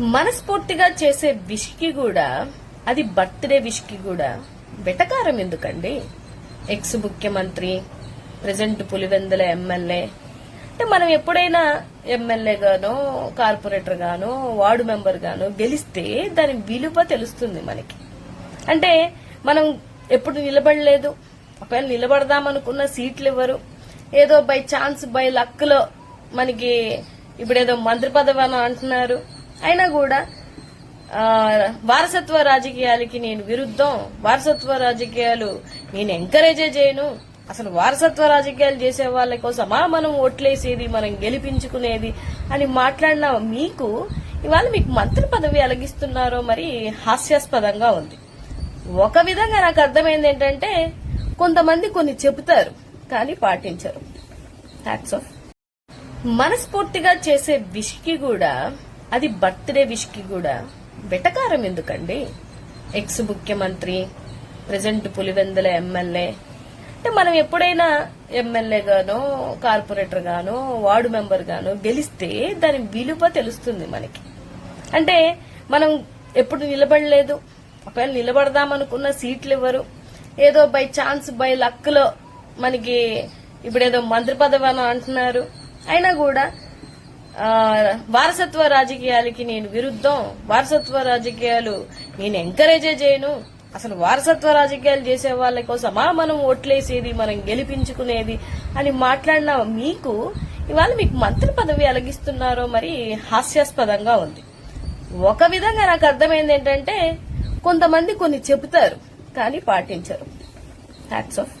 మనస్ఫూర్తిగా చేసే విష్కి కూడా అది బర్త్డే విష్కి కూడా వెటకారం ఎందుకండి? ఎక్స్ ముఖ్యమంత్రి ప్రజెంట్ పులివెందుల ఎమ్మెల్యే. అంటే మనం ఎప్పుడైనా ఎమ్మెల్యే గానో కార్పొరేటర్ గానో వార్డు మెంబర్ గానో గెలిస్తే దాని విలువ తెలుస్తుంది మనకి. అంటే మనం ఎప్పుడు నిలబడలేదు. ఒకవేళ నిలబడదామనుకున్న సీట్లు ఇవ్వరు ఏదో బై ఛాన్స్ బై లక్లో మనకి ఇప్పుడేదో మంత్రి పదవి అని అంటున్నారు. అయినా కూడా వారసత్వ రాజకీయాలకి నేను విరుద్ధం. వారసత్వ రాజకీయాలు నేను ఎంకరేజే చేయను. అసలు వారసత్వ రాజకీయాలు చేసే వాళ్ళ కోసమా మనం ఓట్లేసేది మనం గెలిపించుకునేది అని మాట్లాడిన మీకు ఇవాళ మీకు మంత్రి పదవి అలగిస్తున్నారో మరి హాస్యాస్పదంగా ఉంది. ఒక విధంగా నాకు అర్థమైంది ఏంటంటే కొంతమంది కొన్ని చెబుతారు కానీ పాటించరు. హ్యాట్స్ ఆఫ్ మనస్ఫూర్తిగా చేసే విషికి కూడా అది బర్త్డే విష్కి కూడా వెటకారం ఎందుకండి? ఎక్స్ ముఖ్యమంత్రి ప్రజెంట్ పులివెందుల ఎమ్మెల్యే. అంటే మనం ఎప్పుడైనా ఎమ్మెల్యేగానో కార్పొరేటర్ గానో వార్డు మెంబర్ గానో గెలిస్తే దాని విలువ తెలుస్తుంది మనకి. అంటే మనం ఎప్పుడు నిలబడలేదు. ఒకవేళ నిలబడదామనుకున్న సీట్లు ఇవ్వరు ఏదో బై ఛాన్స్ బై లక్లో మనకి ఇప్పుడేదో మంత్రి పదవి అని అంటున్నారు. అయినా కూడా వారసత్వ రాజకీయాలకి నేను విరుద్ధం. వారసత్వ రాజకీయాలు నేను ఎంకరేజే చేయను. అసలు వారసత్వ రాజకీయాలు చేసే వాళ్ళ కోసమా మనం ఓట్లేసేది మనం గెలిపించుకునేది అని మాట్లాడిన మీకు ఇవాళ మీకు మంత్రి పదవి అలగిస్తున్నారో మరి హాస్యాస్పదంగా ఉంది. ఒక విధంగా నాకు అర్థమైంది ఏంటంటే కొంతమంది కొన్ని చెబుతారు కానీ పాటించరు. Hats off